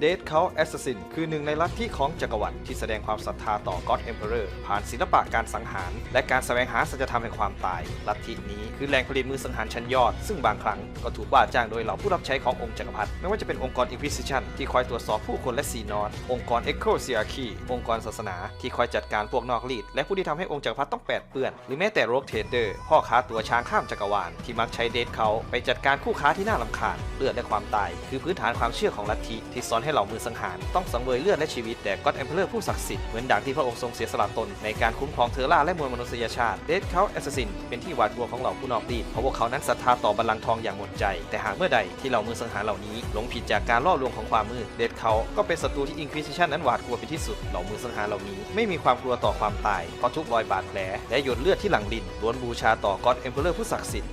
เดทเขาแอสซัสซินคือหนึ่งในลัทธิของจักรวรรดิที่แสดงความศรัทธาต่อ God Emperor ผ่านศิลปะการสังหาร และการแสวงหาสัจธรรมแห่งความตาย ลัทธินี้คือแหล่งผลิตมือสังหารชั้นยอด ซึ่งบางครั้งก็ถูกว่าจ้างโดยเหล่าผู้รับใช้ขององค์จักรพรรดิไม่ว่าจะเป็นองค์กร Inquisition ที่คอยตรวจสอบผู้คนและซีนอตองค์กร Echo s i a r c h y องค์กรศาสนา ที่คอยจัดการพวกนอกรีด และผู้ที่ทำให้องค์จักรพรรดิต้องแปดเปื้อน หรือแม้แต่ Rogue Trader พ่อค้าตัวช้างข้ามจักรวาลที่มักใช้เดทเขาไปจัดการคู่ค้าที่น่ารำคาญเลือดและความตาย คือพื้นฐานความเชื่อของลัทธิที่สอนให้เหล่ามือสังหาร ต้องสังเวยเลือดและชีวิตแด่ God Emperor ผู้ศักดิ์สิทธิ์เหมือนดังที่พระองค์ทรงเสียสละตนในการคุ้มครองเทอร่าและมวลมนุษยชาติเดทเขาแอสซัสซินเป็นที่หวาดกลัวของเหล่าผู้นอกรีดเพราะพวกเขานั้นศรัทธาต่อบัลลังก์ทองอย่างหมดใจ แต่หากเมื่อใดที่เหล่ามือสังหารเหล่านี้หลงผิดจากการล่อลวงของความมืดเดทเขาก็เป็นศัตรูที่ Inquisition นั้นหวาดกลัวเป็นที่สุดเหล่ามือสังหารเหล่านี้ไม่มีความกลัวต่อความตายเพราะทุกรอยบาดแผลและหยดเลือดที่หลังดินล้วนบูชาต่อ God Emperor ผู้ศักดิ์สิทธิ์